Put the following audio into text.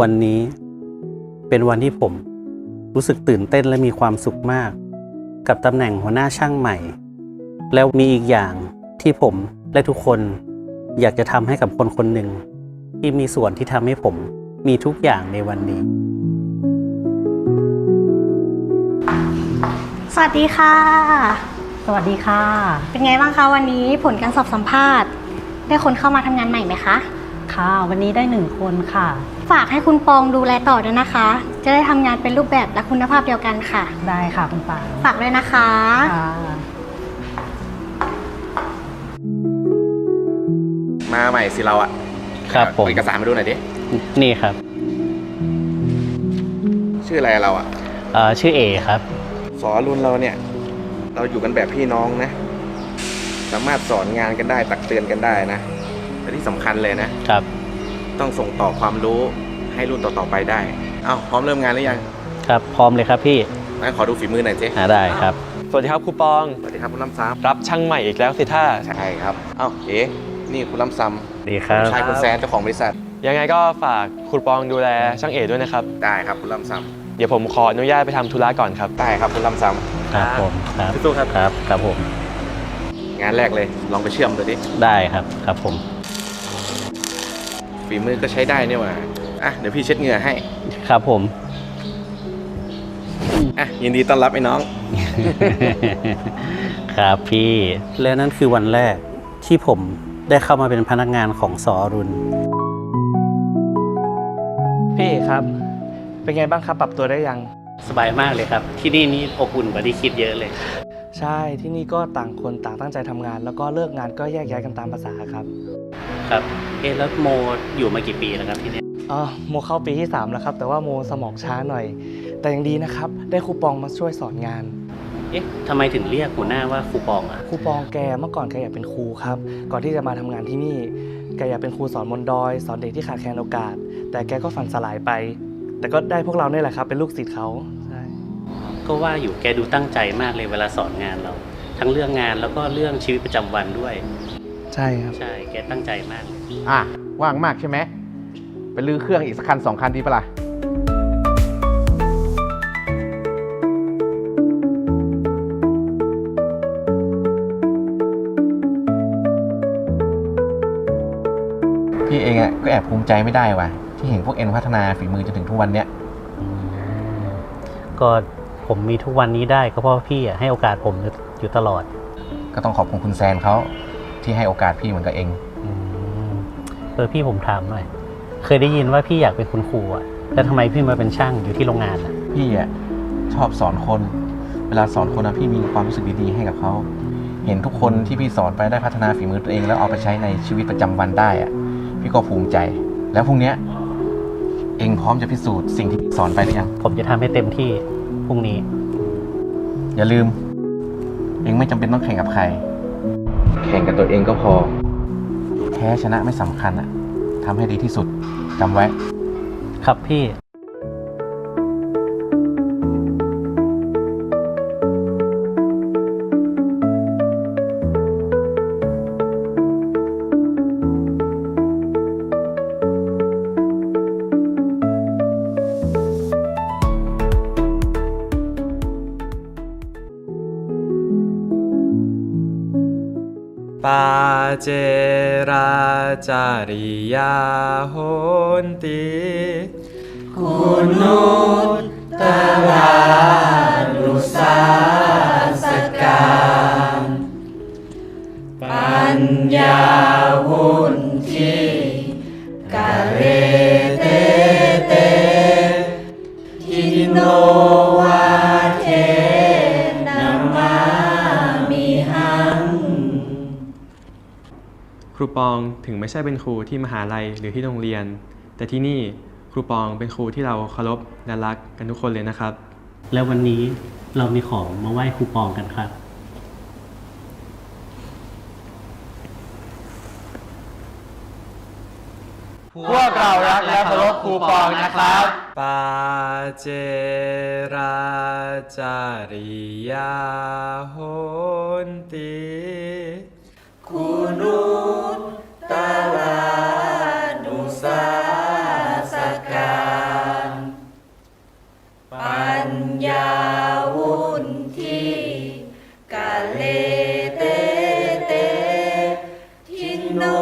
วันนี้เป็นวันที่ผมรู้สึกตื่นเต้นและมีความสุขมาก กับตำแหน่งหัวหน้าช่างใหม่ แล้วมีอีกอย่างที่ผมและทุกคนอยากจะทำให้กับคนคนหนึ่ง ที่มีส่วนที่ทำให้ผมมีทุกอย่างในวันนี้ สวัสดีค่ะ สวัสดีค่ะ เป็นไงบ้างคะวันนี้ผลการสอบสัมภาษณ์ ได้คนเข้ามาทำงานใหม่ไหมคะ ค่ะ วันนี้ได้หนึ่งคนค่ะ ฝากให้คุณปองดูแลต่อด้วยนะคะ จะได้ทำงานเป็นรูปแบบและคุณภาพเดียวกันค่ะ ได้ค่ะคุณปางฝากด้วยนะคะ ค่ะ มาใหม่สิเราอะครับผม เอาเอกสารมาดูหน่อยดิ นี่ครับชื่ออะไรเราอะเอ่อชื่อเอครับ สอนรุ่นเราเนี่ย เราอยู่กันแบบพี่น้องนะ สามารถสอนงานกันได้ตักเตือนกันได้นะแต่ที่สำคัญเลยนะ ครับ ต้องส่งต่อความรู้ให้รุ่นต่อๆไปได้ เอ้าพร้อมเริ่มงานหรือยังครับพร้อมเลยครับพี่งั้นขอดูฝีมือหน่อยสิหาได้ครับ สวัสดีครับครูปอง สวัสดีครับคุณล้ำซ้รับช่างใหม่อีกแล้วสิท่าำใช่ครับ เอ้าเอ๋นี่คุณล้ำซ้ดีครับำชายคุณแซนเจ้าของบริษัท ยังไงก็ฝากครูปองดูแลช่างเอกด้วยนะครับ ได้ครับคุณล้ำซ้เดี๋ยวผมขออนุญาตไปทำธุระก่อนครับำได้ครับคุณล้ำซ้ครับผมครับสู้ๆครับ ครับ ครับผมำ งานแรกเลย ลองไปเชื่อมดูดิ ได้ครับครับผม ฝีมือก็ใช้ได้เนี่ยว่ะอะ เดี๋ยวพี่เช็ดเหงื่อให้ ครับผม อะ ยินดีต้อนรับไอ้น้อง ครับพี่ และนั่นคือวันแรกที่ผมได้เข้ามาเป็นพนักงานของสอรุณพี่เอกครับ เป็นไงบ้างครับปรับตัวได้ยัง สบายมากเลยครับ ที่นี่นี่อบอุ่นกว่าที่คิดเยอะเลย ใช่ที่นี่ก็ต่างคนต่างตั้งใจทำงาน แล้วก็เลิกงานก็แยกย้ายกันตามภาษาครับครับเอะแล้วโมอยู่มากี่ปีแล้วครับที่เนี่ยอ๋อโมเข้าปีที่3แล้วครับ แต่ว่าโมสมองช้าหน่อย แต่ยังดีนะครับ ได้ครูปองมาช่วยสอนงาน เอ๊ะทำไมถึงเรียกหัวหน้าว่าครูปองอะครูปองแกเมื่อก่อนแกอยากเป็นครูครับ ก่อนที่จะมาทำงานที่นี่ แกอยากเป็นครูสอนบนดอย สอนเด็กที่ขาดแคลนโอกาส แต่แกก็ฝันสลายไป แต่ก็ได้พวกเราเนี่ยแหละครับ เป็นลูกศิษย์เขาใช่ ก็ว่าอยู่แกดูตั้งใจมากเลยเวลาสอนงานเรา ทั้งเรื่องงานแล้วก็เรื่องชีวิตประจำวันด้วย ใช่ครับ ใช่ แกตั้งใจมากเลยอะ ว่างมากใช่ไหมไปลื้อเครื่องอีกสักคันสองคันดีปะล่ะ พี่เองอะก็แอบภูมิใจไม่ได้ว่ะ ที่เห็นพวกเอ็นพัฒนาฝีมือจนถึงทุกวันเนี้ย ก็ ผมมีทุกวันนี้ได้ก็เพราะว่าพี่อะให้โอกาสผมอยู่ตลอดก็ต้องขอบคุณคุณแซนเขาที่ให้โอกาสพี่เหมือนกับเองอืมเออพี่ผมถามหน่อย เคยได้ยินว่าพี่อยากเป็นคุณครูอะแล้วทำไมพี่มาเป็นช่างอยู่ที่โรงงานอะพี่อะชอบสอนคน เวลาสอนคนนะพี่มีความรู้สึกดีๆให้กับเขา เห็นทุกคนที่พี่สอนไปได้พัฒนาฝีมือตัวเอง แล้วเอาไปใช้ในชีวิตประจำวันได้อะพี่ก็ภูมิใจ แล้วพรุ่งเนี้ยเองพร้อมจะพิสูจน์สิ่งที่พี่สอนไปหรือยัง ผมจะทำให้เต็มที่ พรุ่งนี้ อย่าลืม เองไม่จำเป็นต้องแข่งกับใคร แข่งกับตัวเองก็พอ แพ้ชนะไม่สำคัญอะทำให้ดีที่สุดจำไว้ ครับพี่ ปาเจราจาริยาโหนติคุณนุตตรานุสาสการปัญญาวุนที รูปองถึงไม่ใช่เป็นครูที่มหาลัยหรือที่โรงเรียน แต่ที่นี่ครูปองเป็นครูที่เราเคารพและรักกันทุกคนเลยนะครับ แล้ววันนี้เรามีของมาไหว้ครูปองกันครับ พวกเรารักและเคารพครูปองนะครับ ปาเจราจาริยาโหนติ Kunu telah nusasakan Panjawunti kalete tinno